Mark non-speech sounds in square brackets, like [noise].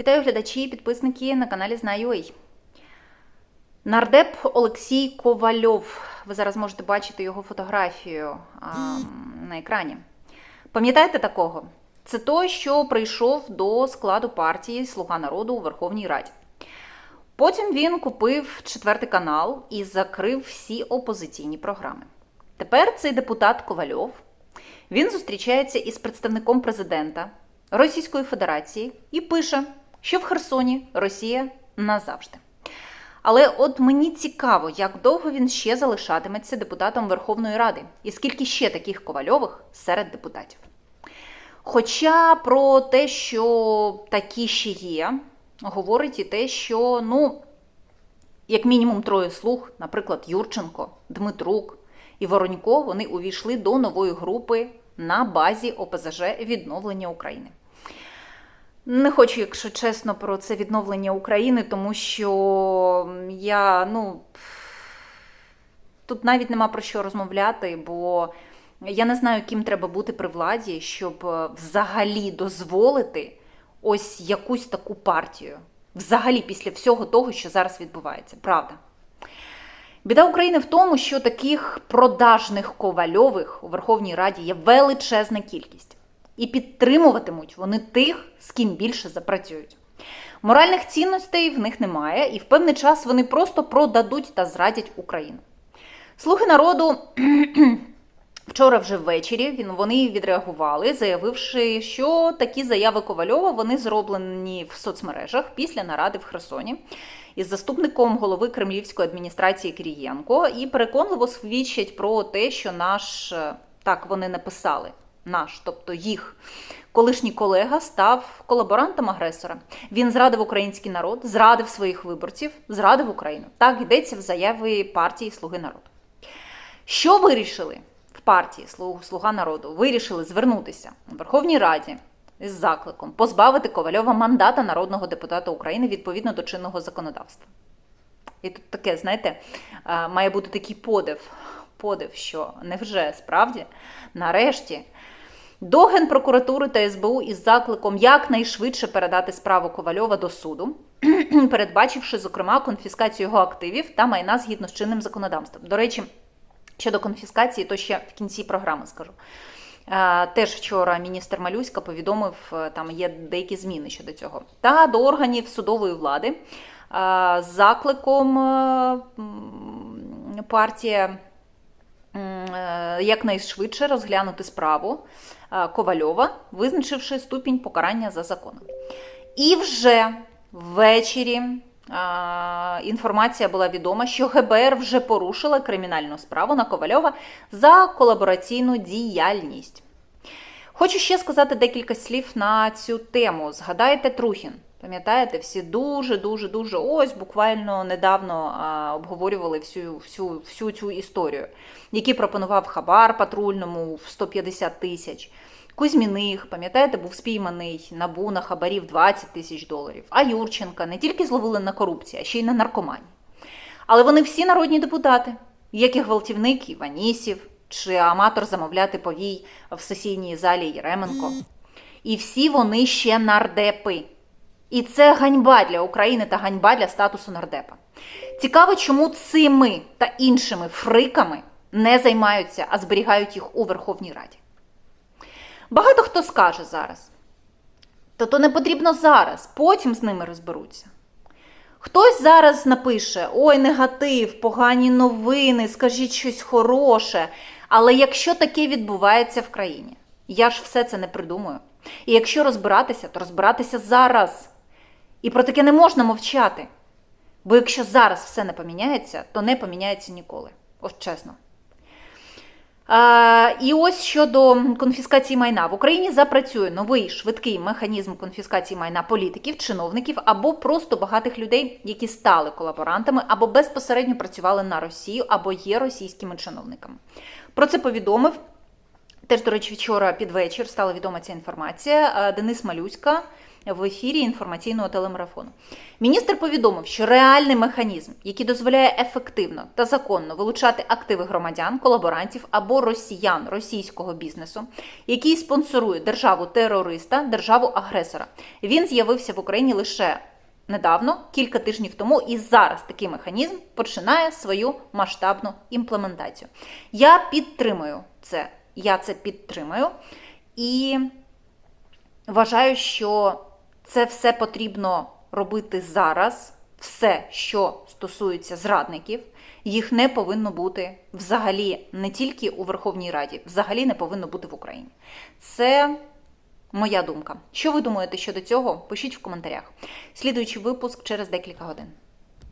Вітаю глядачі і підписники на каналі Знаю.ua. Нардеп Олексій Ковальов. Ви зараз можете бачити його фотографію а, на екрані. Пам'ятаєте такого? Це той, що прийшов до складу партії Слуга народу у Верховній Раді. Потім він купив четвертий канал і закрив всі опозиційні програми. Тепер цей депутат Ковальов він зустрічається із представником президента Російської Федерації і пише, що в Херсоні Росія назавжди. Але от мені цікаво, як довго він ще залишатиметься депутатом Верховної Ради, і скільки ще таких ковальових серед депутатів. Хоча про те, що такі ще є, говорить і те, що, ну, як мінімум троє слуг, наприклад, Юрченко, Дмитрук і Воронько, вони увійшли до нової групи на базі ОПЗЖ відновлення України. Не хочу, якщо чесно, про це відновлення України, тому що я, ну, тут навіть нема про що розмовляти, бо я не знаю, ким треба бути при владі, щоб е, взагалі дозволити ось якусь таку партію. Взагалі, після всього того, що зараз відбувається. Правда. Біда України в тому, що таких продажних ковальових у Верховній Раді є величезна кількість. І підтримуватимуть вони тих, з ким більше запрацюють. Моральних цінностей в них немає, і в певний час вони просто продадуть та зрадять Україну. Слуги народу [clears throat] вчора вже ввечері вони відреагували, заявивши, що такі заяви Ковальова вони зроблені в соцмережах після наради в Херсоні із заступником голови Кремлівської адміністрації Кирієнко і переконливо свідчать про те, що наш так вони написали. Наш, тобто їх колишній колега, став колаборантом агресора. Він зрадив український народ, зрадив своїх виборців, зрадив Україну. Так йдеться в заяві партії Слуги народу. Що вирішили в партії Слуга народу? Вирішили звернутися у Верховній Раді із закликом позбавити Ковальова мандата народного депутата України відповідно до чинного законодавства. І тут таке, знаєте, має бути такий подив, подив, що невже справді нарешті до Генпрокуратури та СБУ із закликом якнайшвидше передати справу Ковальова до суду, [clears throat] передбачивши, зокрема, конфіскацію його активів та майна згідно з чинним законодавством. До речі, щодо конфіскації, то ще в кінці програми скажу. Теж вчора міністр Малюська повідомив, там є деякі зміни щодо цього. Та до органів судової влади з закликом партія якнайшвидше розглянути справу Ковальова, визначивши ступінь покарання за законом. І вже ввечері інформація була відома, що ГБР вже порушила кримінальну справу на Ковальова за колабораційну діяльність. Хочу ще сказати декілька слів на цю тему. Згадайте Трухін. Пам'ятаєте, всі дуже-дуже дуже ось буквально недавно а, обговорювали всю всю, всю цю історію, який пропонував хабар патрульному в 150 тисяч. Кузьміних, пам'ятаєте, був спійманий набу на хабарів 20 тисяч доларів. А Юрченка не тільки зловили на корупції, а ще й на наркомані. Але вони всі народні депутати, як і гвалтівник Іванісів чи аматор замовляти повій в сесійній залі Єременко. І всі вони ще нардепи. І це ганьба для України та ганьба для статусу нардепа. Цікаво, чому цими та іншими фриками не займаються, а зберігають їх у Верховній Раді. Багато хто скаже зараз, то то не потрібно зараз, потім з ними розберуться. Хтось зараз напише: ой, негатив, погані новини, скажіть щось хороше. Але якщо таке відбувається в країні, я ж все це не придумаю. І якщо розбиратися, то розбиратися зараз. І про таке не можна мовчати. Бо якщо зараз все не поміняється, то не поміняється ніколи. Ось чесно. А, І ось щодо конфіскації майна в Україні запрацює новий швидкий механізм конфіскації майна політиків, чиновників або просто багатих людей, які стали колаборантами, або безпосередньо працювали на Росію, або є російськими чиновниками. Про це повідомив теж, до речі, вчора під вечір стала відома ця інформація. Денис Малюська в ефірі інформаційного телемарафону. Міністр повідомив, що реальний механізм, який дозволяє ефективно та законно вилучати активи громадян, колаборантів або росіян російського бізнесу, який спонсорує державу терориста, державу агресора, він з'явився в Україні лише недавно, кілька тижнів тому, і зараз такий механізм починає свою масштабну імплементацію. Я підтримую це. Я це підтримую і вважаю, що це все потрібно робити зараз. Все, що стосується зрадників, їх не повинно бути взагалі не тільки у Верховній Раді, взагалі не повинно бути в Україні. Це моя думка. Що ви думаєте щодо цього? Пишіть в коментарях. Слідуючий випуск через декілька годин.